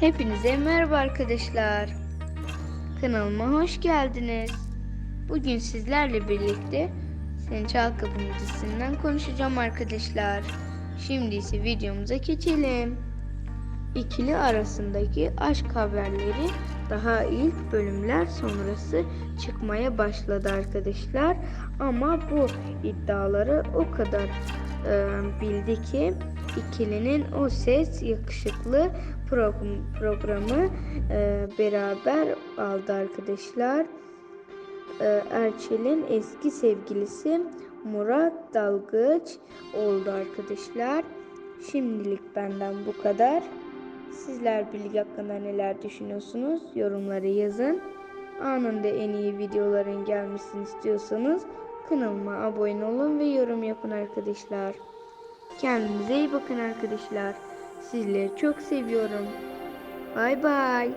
Hepinize merhaba arkadaşlar. Kanalıma hoş geldiniz. Bugün sizlerle birlikte Sen Çal Kapımı dizisinden konuşacağım arkadaşlar. Şimdi ise videomuza geçelim. İkili arasındaki aşk haberleri daha ilk bölümler sonrası çıkmaya başladı arkadaşlar. Ama bu iddiaları o kadar e, bildi ki ikilinin o ses yakışıklı program, programı e, beraber aldı arkadaşlar. E, Erçel'in eski sevgilisi Murat Dalgıç oldu arkadaşlar. Şimdilik benden bu kadar. Sizler bilgi hakkında neler düşünüyorsunuz? Yorumlara yazın. Anında en iyi videoların gelmesini istiyorsanız kanalıma abone olun ve yorum yapın arkadaşlar. Kendinize iyi bakın arkadaşlar. Sizleri çok seviyorum. Bay bay.